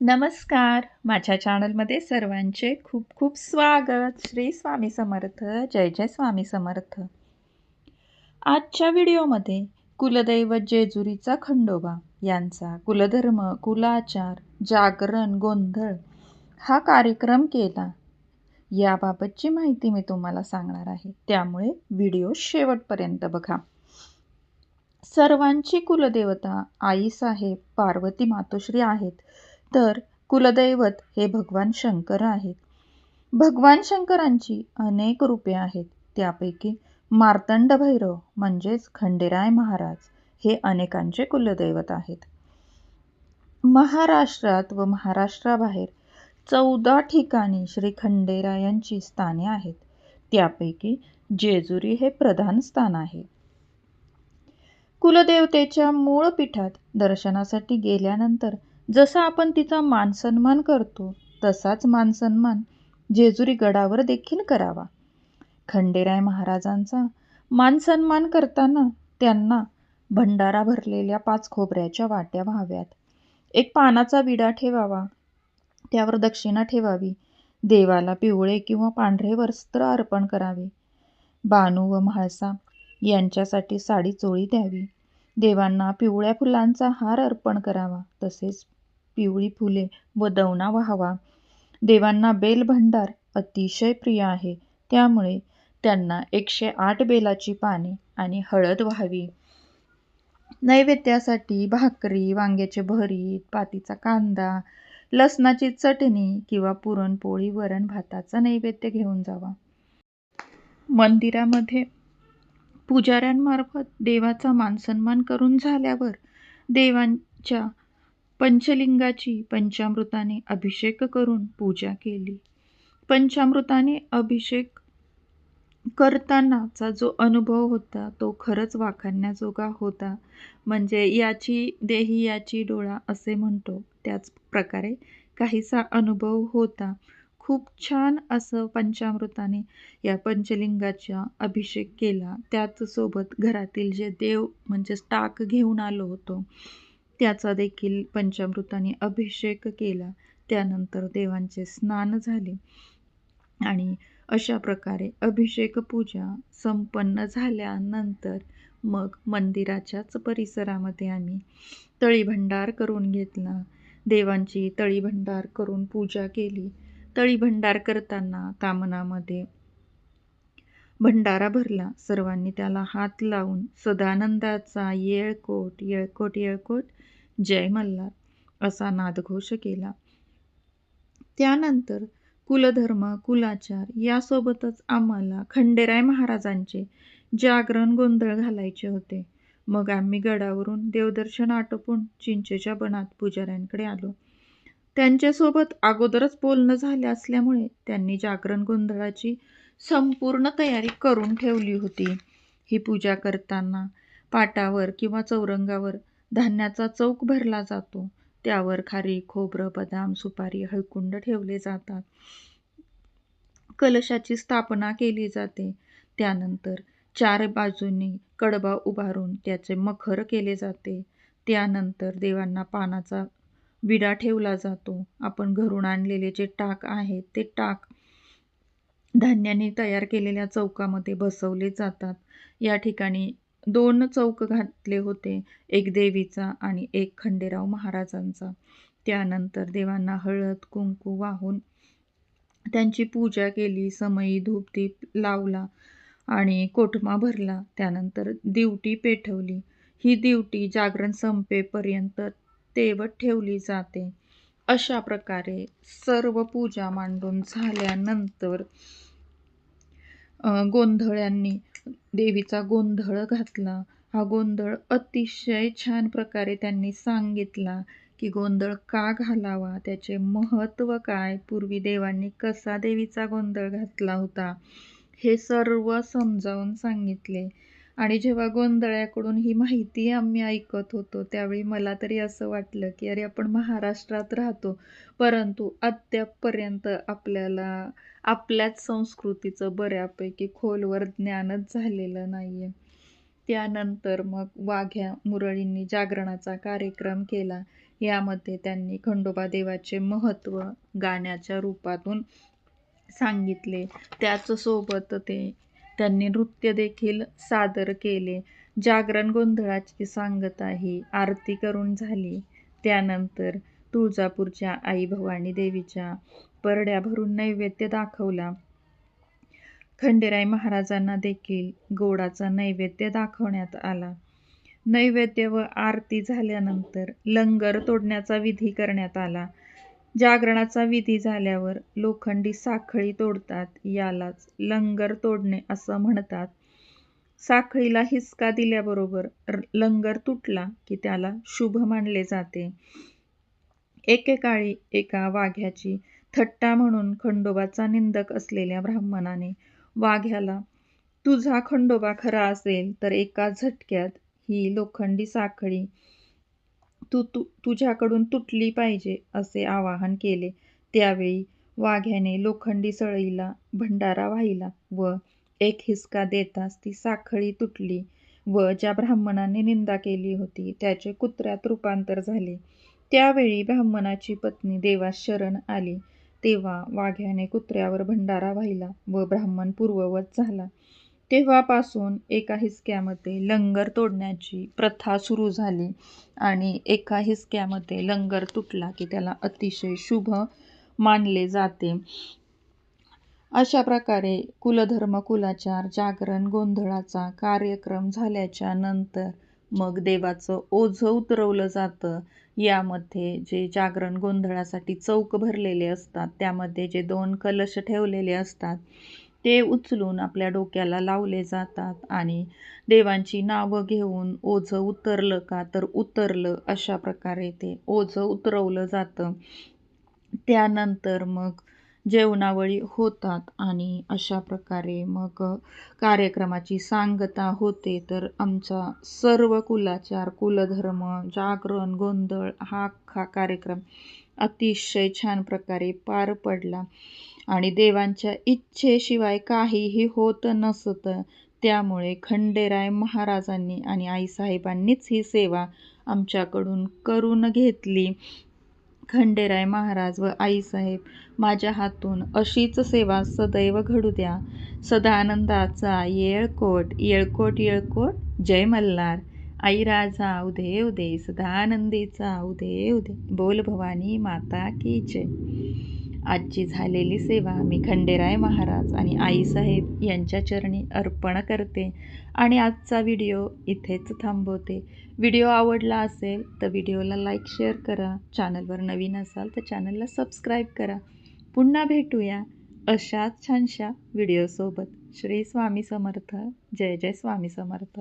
नमस्कार. माझ्या चॅनलमध्ये सर्वांचे खूप खूप स्वागत. श्री स्वामी समर्थ. जय जय स्वामी समर्थ. आजच्या व्हिडिओमध्ये कुलदैवत जेजुरीचा खंडोबा यांचा कुलधर्म कुलाचार जागरण गोंधळ हा कार्यक्रम केला. याबाबतची माहिती मी तुम्हाला सांगणार आहे. त्यामुळे व्हिडिओ शेवटपर्यंत बघा. सर्वांची कुलदेवता आईसाहेब पार्वती मातोश्री आहेत. तर कुलदैवत हे भगवान शंकर आहेत. भगवान शंकरांची अनेक रूपे आहेत. त्यापैकी मार्तंड भैरव म्हणजेच खंडेराय महाराज हे अनेकांचे कुलदैवत आहेत. महाराष्ट्रात व महाराष्ट्राबाहेर चौदा ठिकाणी श्री खंडेरायांची स्थाने आहेत. त्यापैकी जेजुरी हे प्रधान स्थान आहे. कुलदेवतेच्या मूळ पीठात दर्शनासाठी गेल्यानंतर जसा आपण तिचा मानसन्मान करतो तसाच मानसन्मान जेजुरी गडावर देखील करावा. खंडेराय महाराजांचा मानसन्मान करताना त्यांना भंडारा भरलेल्या पाच खोबऱ्याच्या वाट्या व्हाव्यात. एक पानाचा विडा ठेवावा त्यावर दक्षिणा ठेवावी देवाला पिवळे किंवा पांढरे वस्त्र अर्पण करावे. बानू व म्हाळसा यांच्यासाठी साडी चोळी द्यावी. देवांना पिवळ्या फुलांचा हार अर्पण करावा तसेच पिवळी फुले व दवना व्हावा देवांना बेल भंडार अतिशय प्रिय आहे. त्यामुळे त्यांना एकशे आठ बेलाची पाने आणि हळद व्हावी. नैवेद्यासाठी भाकरी वांग्याचे भरीत पातीचा कांदा लसणाची चटणी किंवा पुरणपोळी वरण भाताचा नैवेद्य घेऊन जावा. मंदिरामध्ये पुजाऱ्यांमार्फत देवाचा मानसन्मान करून झाल्यावर देवांच्या पंचलिंगाची पंचामृताने अभिषेक करून पूजा केली. पंचामृताने अभिषेक करतानाचा जो अनुभव होता तो खरंच वाखाणण्याजोगा होता. म्हणजे याची देही याची डोळा असे म्हणतो. त्याच प्रकारे काहीसा अनुभव होता. खूप छान असं पंचामृताने या पंचलिंगाचा अभिषेक केला. त्याचसोबत घरातील जे देव म्हणजे टाक घेऊन आलो होतो त्याचा देखील पंचामृताने अभिषेक केला. त्यानंतर देवांचे स्नान झाले. आणि अशा प्रकारे अभिषेक पूजा संपन्न झाल्यानंतर मग मंदिराच्याच परिसरामध्ये आम्ही तळीभंडार करून घेतला. देवांची तळीभंडार करून पूजा केली. तळीभंडार करताना कामनामध्ये भंडारा भरला. सर्वांनी त्याला हात लावून सदानंदाचा येळकोट येळकोट येळकोट जय मल्हार असा नादघोष केला. त्यानंतर कुलधर्म कुलाचार यासोबतच आम्हाला खंडेराय महाराजांचे जागरण गोंधळ घालायचे होते. मग आम्ही गडावरून देवदर्शन आटोपून चिंचेच्या बनात पुजाऱ्यांकडे आलो. त्यांच्यासोबत अगोदरच बोलणं झालं असल्यामुळे त्यांनी जागरण गोंधळाची संपूर्ण तयारी करून ठेवली होती. ही पूजा करताना पाटावर किंवा चौरंगावर धान्याचा चौक भरला जातो. त्यावर खारी खोबरं बदाम सुपारी हळकुंड ठेवले जातात. कलशाची स्थापना केली जाते. त्यानंतर चार बाजूंनी कडबा उभारून त्याचे मखर केले जाते. त्यानंतर देवांना पानाचा विडा ठेवला जातो. आपण घरून आणलेले जे टाक आहेत ते टाक धान्याने तयार केलेल्या चौकामध्ये बसवले जातात. या ठिकाणी दोन चौक घातले होते एक देवीचा आणि एक खंडेराव महाराजांचा. त्यानंतर देवांना हळद कुंकू वाहून त्यांची पूजा केली समयी धूपदीप लावला आणि कोठमा भरला. त्यानंतर दिवटी पेठवली. ही दिवटी जागरण संपेपर्यंत तेवत ठेवली जाते. अशा प्रकारे सर्व पूजा मांडून झाल्यानंतर गोंधळ्यांनी देवीचा गोंधळ घातला. हा गोंधळ अतिशय छान प्रकारे त्यांनी सांगितला की गोंधळ का घालावा त्याचे महत्त्व काय पूर्वी देवांनी कसा देवीचा गोंधळ घातला होता हे सर्व समजावून सांगितले. आणि जेव्हा गोंधळ्याकडून ही माहिती आम्ही ऐकत होतो त्यावेळी मला तरी असं वाटलं की अरे आपण महाराष्ट्रात राहतो. परंतु अद्यापपर्यंत आपल्याला आपल्याच संस्कृतीचं बऱ्यापैकी खोलवर ज्ञानच झालेलं नाही आहे त्यानंतर मग वाघ्या मुरळींनी जागरणाचा कार्यक्रम केला. यामध्ये त्यांनी खंडोबा देवाचे महत्त्व गाण्याच्या रूपातून सांगितले. त्याचसोबत ते त्यांनी नृत्य देखील सादर केले. जागरण गोंधळाची सांगता ही आरती करून झाली. त्यानंतर तुळजापूरच्या आई भवानी देवीच्या परड्या भरून नैवेद्य दाखवला. खंडेराय महाराजांना देखील गोडाचा नैवेद्य दाखवण्यात आला. नैवेद्य व आरती झाल्यानंतर लंगर तोडण्याचा विधी करण्यात आला. जागरणाचा विधी झाल्यावर लोखंडी साखळी तोडतात यालाच लंगर तोडणे असं म्हणतात. साखळीला हिसका दिल्याबरोबर लंगर तुटला की त्याला शुभ मानले जाते. एकेकाळी एका वाघ्याची थट्टा म्हणून खंडोबाचा निंदक असलेल्या ब्राह्मणाने वाघ्याला तुझा खंडोबा खरा असेल तर एका झटक्यात ही लोखंडी साखळी तू तु तुझ्याकडून तुटली पाहिजे असे आवाहन केले. त्यावेळी वाघ्याने लोखंडी सळईला भंडारा वाहिला व एक हिसका देताच ती साखळी तुटली व ज्या ब्राह्मणाने निंदा केली होती त्याचे कुत्र्यात रूपांतर झाले. त्यावेळी ब्राह्मणाची पत्नी देवास शरण आली. तेव्हा वाघ्याने कुत्र्यावर भंडारा वाहिला व ब्राह्मण पूर्ववत झाला. तेव्हापासून एका हिसक्यामध्ये लंगर तोडण्याची प्रथा सुरू झाली आणि एका हिसक्यामध्ये लंगर तुटला की त्याला अतिशय शुभ मानले जाते. अशा प्रकारे कुलधर्म कुलाचार जागरण गोंधळाचा कार्यक्रम झाल्याच्यानंतर मग देवाचं ओझं उतरवलं जातं. यामध्ये जे जागरण गोंधळासाठी चौक भरलेले असतात त्यामध्ये जे दोन कलश ठेवलेले असतात ते उचलून आपल्या डोक्याला लावले जातात आणि देवांची नावं घेऊन ओझं उतरलं का तर उतरलं अशा प्रकारे ते ओझं उतरवलं जातं. त्यानंतर मग जेवणावळी होतात आणि अशा प्रकारे मग कार्यक्रमाची सांगता होते. तर आमचा सर्व कुलाचार कुलधर्म जागरण गोंधळ हा अख्खा कार्यक्रम अतिशय छान प्रकारे पार पडला. आणि देवांच्या इच्छेशिवाय काहीही होत नसतं. त्यामुळे खंडेराय महाराजांनी आणि आईसाहेबांनीच ही सेवा आमच्याकडून करून घेतली. खंडेराय महाराज व आईसाहेब माझ्या हातून अशीच सेवा सदैव घडू द्या. सदानंदाचा येळकोट येळकोट येळकोट जय मल्हार. आई राजा उदे उदे सदानंदीचा उदे उदे. बोल भवानी माता की जय. आजची झालेली सेवा मी खंडेराय महाराज आणि आईसाहेब यांच्या चरणी अर्पण करते आणि आजचा व्हिडिओ इथेच थांबवते. व्हिडिओ आवडला असेल तर व्हिडिओला लाईक शेअर करा. चॅनलवर नवीन असाल तर चॅनलला सबस्क्राईब करा. पुन्हा भेटूया अशाच छानशा व्हिडिओसोबत. श्री स्वामी समर्थ. जय जय स्वामी समर्थ.